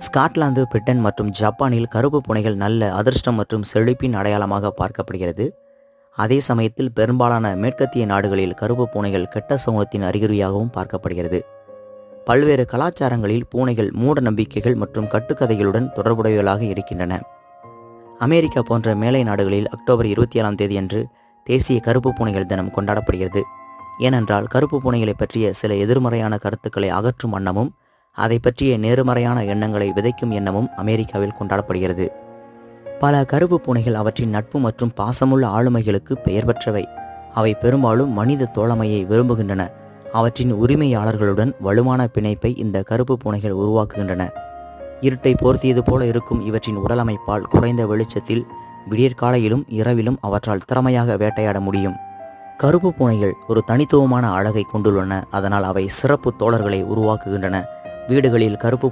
Scotland Britain மற்றும் ஜப்பானில் கருப்பு பூனைகள் நல்ல அதிர்ஷ்டம் மற்றும் செழிப்பின் அடையாளமாக பார்க்கப்படுகிறது. அதே சமயத்தில் பெரும்பாலான மேற்கத்திய நாடுகளில் கருப்பு பூனைகள் கெட்ட சமூகத்தின் அறிகுறியாகவும் பார்க்கப்படுகிறது. பல்வேறு கலாச்சாரங்களில் பூனைகள் மூட நம்பிக்கைகள் மற்றும் கட்டுக்கதைகளுடன் தொடர்புடையவர்களாக இருக்கின்றன. அமெரிக்கா போன்ற மேலை நாடுகளில் அக்டோபர் இருபத்தி ஏழாம் தேதியன்று தேசிய கருப்பு பூனைகள் தினம் கொண்டாடப்படுகிறது. ஏனென்றால் கருப்பு பூனைகளை பற்றிய சில எதிர்மறையான கருத்துக்களை அகற்றும் வண்ணமும் அதை பற்றிய நேர்மறையான எண்ணங்களை விதைக்கும் எண்ணமும் அமெரிக்காவில் கொண்டாடப்படுகிறது. பல கருப்பு பூனைகள் அவற்றின் நட்பு மற்றும் பாசமுள்ள ஆளுமைகளுக்கு பெயர் பெற்றவை. அவை பெரும்பாலும் மனித தோழமையை விரும்புகின்றன. அவற்றின் உரிமையாளர்களுடன் வலுவான பிணைப்பை இந்த கருப்பு பூனைகள் உருவாக்குகின்றன. இருட்டை போர்த்தியது போல இருக்கும் இவற்றின் உடலமைப்பால் குறைந்த வெளிச்சத்தில் விடியற்காலையிலும் இரவிலும் அவற்றால் திறமையாக வேட்டையாட முடியும். கருப்பு பூனைகள் ஒரு தனித்துவமான அழகை கொண்டுள்ளன. அதனால் அவை சிறப்பு தோழர்களை உருவாக்குகின்றன. வீடுகளில் கருப்பு